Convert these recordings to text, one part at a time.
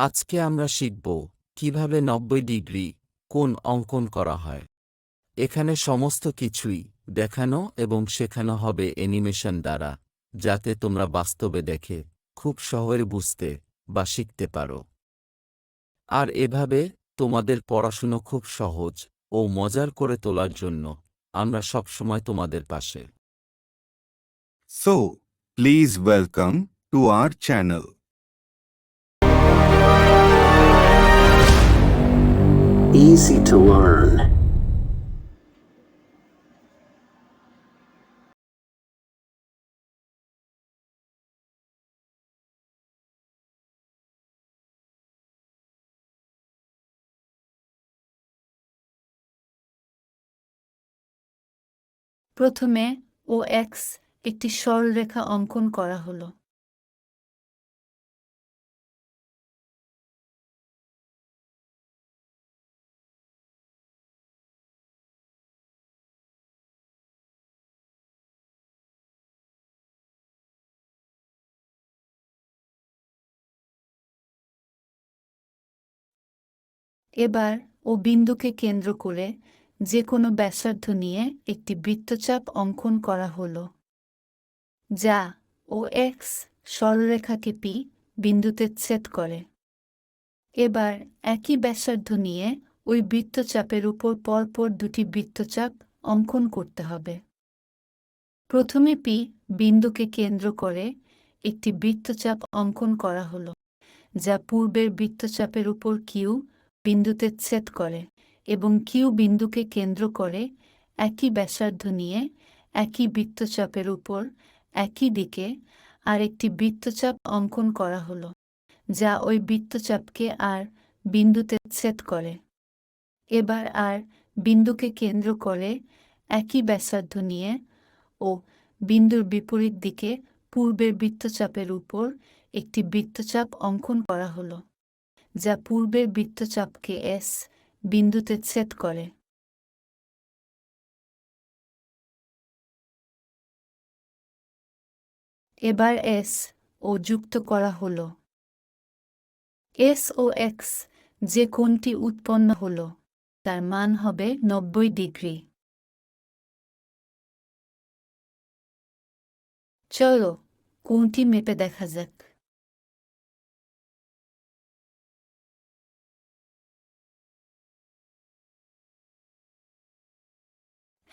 আজকে আমরা শিখব কীভাবে নব্বই ডিগ্রি কোন অঙ্কন করা হয়। এখানে সমস্ত কিছুই দেখানো এবং শেখানো হবে অ্যানিমেশন দ্বারা, যাতে তোমরা বাস্তবে দেখে, খুব সহজে বুঝতে বা শিখতে পারো। আর এভাবে তোমাদের পড়াশুনো খুব সহজ ও মজার করে তোলার জন্য আমরা সবসময় তোমাদের পাশে। So please welcome to our channel. Easy to learn. প্রথমে ও এক্স একটি সরলরেখা অঙ্কন করা হলো এবার ও বিন্দুকে কেন্দ্র করে যে কোনো ব্যাসার্ধ নিয়ে একটি বৃত্তচাপ অঙ্কন করা হলো, যা ও এক্স সরলরেখাকে পি বিন্দুতে ছেদ করে। এবার একই ব্যাসার্ধ নিয়ে ওই বৃত্তচাপের উপর পরপর দুটি বৃত্তচাপ অঙ্কন করতে হবে। প্রথমে পি বিন্দুকে কেন্দ্র করে একটি বৃত্তচাপ অঙ্কন করা হলো, যা পূর্বের বৃত্তচাপের উপর কিউ বিন্দুতে ছেদ করে এবং কিউ বিন্দুকে কেন্দ্র করে একই ব্যাসার্ধ নিয়ে একই বৃত্তচাপের উপর একই দিকে আর একটি বৃত্তচাপ অঙ্কন করা হলো, যা ওই বৃত্তচাপকে আর বিন্দুতে ছেদ করে। এবার আর বিন্দুকে কেন্দ্র করে একই ব্যাসার্ধ নিয়ে ও বিন্দুর বিপরীত দিকে পূর্বের বৃত্তচাপের উপর একটি বৃত্তচাপ অঙ্কন করা হলো। যা পূর্বের বৃত্তচাপকে এস বিন্দুতে ছেদ করে। এবার এস ও যুক্ত করা হল। এস ও এক্স যে কোণটি উৎপন্ন হলো, তার মান হবে নব্বই ডিগ্রি। চলো কোনটি মেপে দেখা যাক।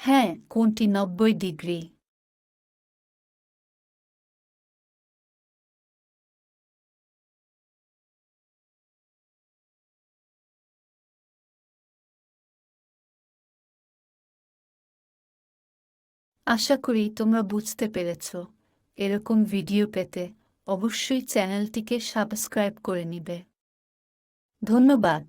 হ্যাঁ কোনটি নব্বই ডিগ্রি। আশা করি তোমরা বুঝতে পেরেছ। এরকম ভিডিও পেতে অবশ্যই চ্যানেলটিকে সাবস্ক্রাইব করে নিবে। ধন্যবাদ।